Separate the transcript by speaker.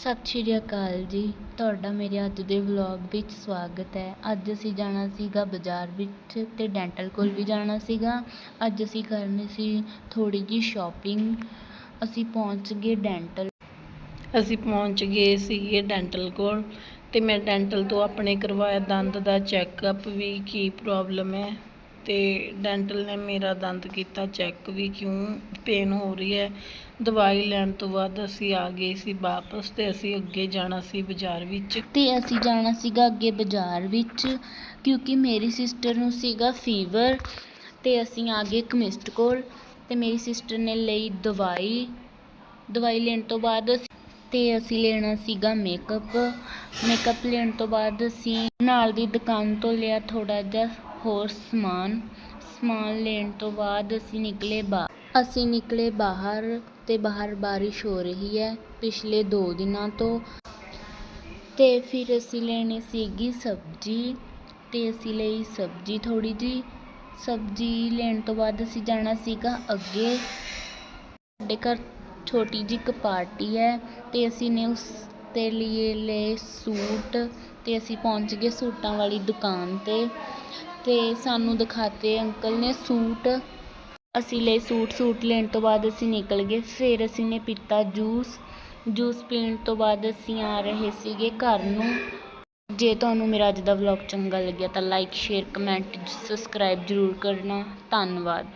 Speaker 1: ਸਤਿ ਸ਼੍ਰੀ ਅਕਾਲ ਜੀ। ਤੁਹਾਡਾ ਮੇਰੇ ਅੱਜ ਦੇ ਵਲੌਗ ਵਿੱਚ ਸਵਾਗਤ ਹੈ। ਅੱਜ ਅਸੀਂ ਜਾਣਾ ਸੀਗਾ ਬਾਜ਼ਾਰ ਵਿੱਚ ਤੇ ਡੈਂਟਲ ਕੋਲ ਵੀ ਜਾਣਾ ਸੀਗਾ। ਅੱਜ ਅਸੀਂ ਕਰਨੀ ਸੀ ਥੋੜ੍ਹੀ ਜਿਹੀ ਸ਼ਾਪਿੰਗ। ਅਸੀਂ ਪਹੁੰਚ ਗਏ ਡੈਂਟਲ।
Speaker 2: ਅਸੀਂ ਪਹੁੰਚ ਗਏ ਸੀਗੇ ਡੈਂਟਲ ਕੋਲ ਤੇ ਮੈਂ ਡੈਂਟਲ ਤੋਂ ਆਪਣੇ ਕਰਵਾਇਆ ਦੰਦ ਦਾ ਚੈੱਕਅਪ ਵੀ ਕੀ ਪ੍ਰੋਬਲਮ ਹੈ। ਤੇ ਡੈਂਟਲ ਨੇ ਮੇਰਾ ਦੰਦ ਕੀਤਾ ਚੈੱਕ ਵੀ ਕਿਉਂ? ਪੇਨ ਹੋ ਰਹੀ ਹੈ। ਦਵਾਈ ਲੈਣ ਤੋਂ ਬਾਅਦ ਅਸੀਂ ਆ ਗਏ ਸੀ ਵਾਪਸ ਅਤੇ ਅਸੀਂ ਅੱਗੇ ਜਾਣਾ ਸੀ ਬਾਜ਼ਾਰ ਵਿੱਚ।
Speaker 1: ਅਤੇ ਅਸੀਂ ਜਾਣਾ ਸੀਗਾ ਅੱਗੇ ਬਾਜ਼ਾਰ ਵਿੱਚ ਕਿਉਂਕਿ ਮੇਰੀ ਸਿਸਟਰ ਨੂੰ ਸੀਗਾ ਫੀਵਰ ਅਤੇ ਅਸੀਂ ਆ ਗਏ ਕਮਿਸਟ ਕੋਲ ਅਤੇ ਮੇਰੀ ਸਿਸਟਰ ਨੇ ਲਈ ਦਵਾਈ। ਦਵਾਈ ਲੈਣ ਤੋਂ ਬਾਅਦ ਅਸੀਂ- ਤੇ ਅਸੀਂ ਲੈਣਾ ਸੀਗਾ ਮੇਕਅਪ ਮੇਕਅਪ ਲੈਣ ਤੋਂ ਬਾਅਦ ਅਸੀਂ ਨਾਲ ਦੀ ਦੁਕਾਨ ਤੋਂ ਲਿਆ ਥੋੜਾ ਜਿਹਾ ਹੋਰ ਸਮਾਨ ਸਮਾਨ ਲੈਣ ਤੋਂ ਬਾਅਦ ਅਸੀਂ ਨਿਕਲੇ ਬਾਹਰ ਅਸੀਂ ਨਿਕਲੇ ਬਾਹਰ ਤੇ ਬਾਹਰ ਬਾਰਿਸ਼ ਹੋ ਰਹੀ ਹੈ ਪਿਛਲੇ 2 ਦਿਨਾਂ ਤੋਂ। ਤੇ ਫਿਰ ਅਸੀਂ ਲੈਣੀ ਸੀਗੀ ਸਬਜ਼ੀ ਤੇ ਅਸੀਂ ਲਈ ਸਬਜ਼ੀ ਥੋੜੀ ਜਿਹੀ। ਸਬਜ਼ੀ ਲੈਣ ਤੋਂ ਬਾਅਦ ਅਸੀਂ ਜਾਣਾ ਸੀਗਾ ਅੱਗੇ। ਸਾਡੇ ਘਰ ਛੋਟੀ ਜਿਹੀ ਇੱਕ ਪਾਰਟੀ ਹੈ ਤੇ ਅਸੀਂ ਨੇ ਉਸ ਦੇ ਲਈ ਲਏ ਸੂਟ ਅਤੇ ਅਸੀਂ ਪਹੁੰਚ ਗਏ ਸੂਟਾਂ ਵਾਲੀ ਦੁਕਾਨ ਤੇ। ਅਤੇ ਸਾਨੂੰ ਦਿਖਾਤੇ ਅੰਕਲ ਨੇ ਸੂਟ। ਅਸੀਂ ਲਏ ਸੂਟ ਸੂਟ ਲੈਣ ਤੋਂ ਬਾਅਦ ਅਸੀਂ ਨਿਕਲ ਗਏ। ਫਿਰ ਅਸੀਂ ਨੇ ਪੀਤਾ ਜੂਸ। ਜੂਸ ਪੀਣ ਤੋਂ ਬਾਅਦ ਅਸੀਂ ਆ ਰਹੇ ਸੀਗੇ ਘਰ ਨੂੰ। ਜੇ ਤੁਹਾਨੂੰ ਮੇਰਾ ਅੱਜ ਦਾ ਵਲੌਗ ਚੰਗਾ ਲੱਗਿਆ ਤਾਂ ਲਾਈਕ ਸ਼ੇਅਰ ਕਮੈਂਟ ਸਬਸਕ੍ਰਾਈਬ ਜ਼ਰੂਰ ਕਰਨਾ। ਧੰਨਵਾਦ।